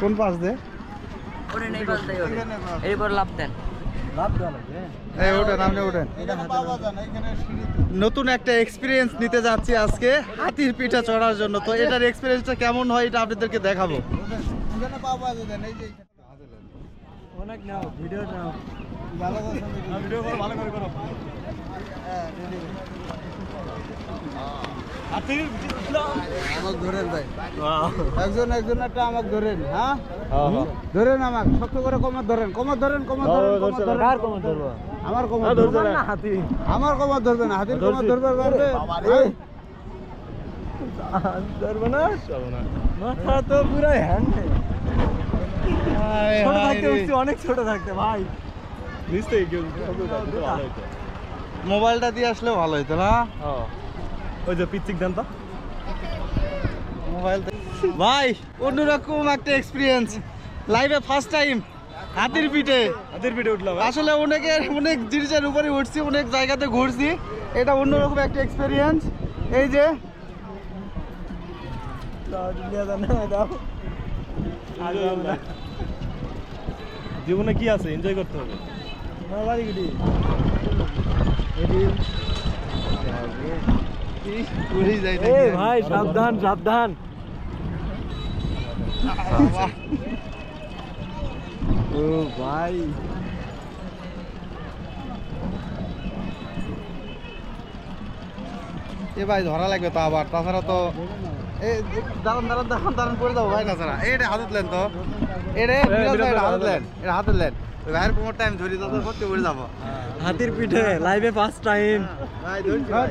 কোন পাশ দে ওটা নেই বলতে এরপর লাভ দেন। এই ওঠেন আপনি ওঠেন। নতুন একটা এক্সপিরিয়েন্স নিতে যাচ্ছি আজকে হাতির পিঠা চড়ার জন্য। তো এটার এক্সপিরিয়েন্সটা কেমন হয় এটা আপনাদেরকে দেখাবো। অনেক নাও ভিডিও নাও। ভিডিও করো ভালো করে করো। আমাকে ধরেন ভাই। একজন একজন একটা আমাকে ধরেন হ্যাঁ? ধরেন আমাকে শক্ত করে কমর ধরেন কমর ধরেন কমর ধরেন কার কমর ধরবো? আমার কমর ধরবে না। হাতি। আমার কমর ধরবে না। হাতির কমর ধরবে পারবে? ধরবে না? মাথা তো পুরো হ্যাং ছোট থাকতে অনেক ছোট থাকতে ভাই। মোবাইলটা দিয়ে আসলে ভালো হতো না? ওই যে পিচ্ছিক দেন তো। মোবাইল ভাই অন্যরকম একটা এক্সপিরিয়েন্স লাইভে ফার্স্ট টাইম হাতির পিঠে। হাতির পিঠে উঠলাম আসলে অনেকের অনেক জিনিসের উপরে উঠছি অনেক জায়গাতে ঘুরছি। এটা অন্যরকম একটা এক্সপিরিয়েন্স এই যে জীবনে কি আছে? এনজয় করতে হবে। যাই ভাই সাবধান সাবধান। ও ভাই। এ ভাই ধরা লাগবে তো আবার। তাছাড়া তো এ দাঁড়ান দাঁড়ান দাঁড়ান দাঁড়ান করে যাব ভাই তাছাড়া। এটা হাতত লেন তো। এটা হাতত লেন এটা হাতত লেন ওই ভাইয়ের কোমর টাইম ধরি তো করতে করে যাব। হাতির পিঠে লাইভে ফার্স্ট টাইম ভাই ধরছি ভাই।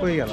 হয়ে গেল।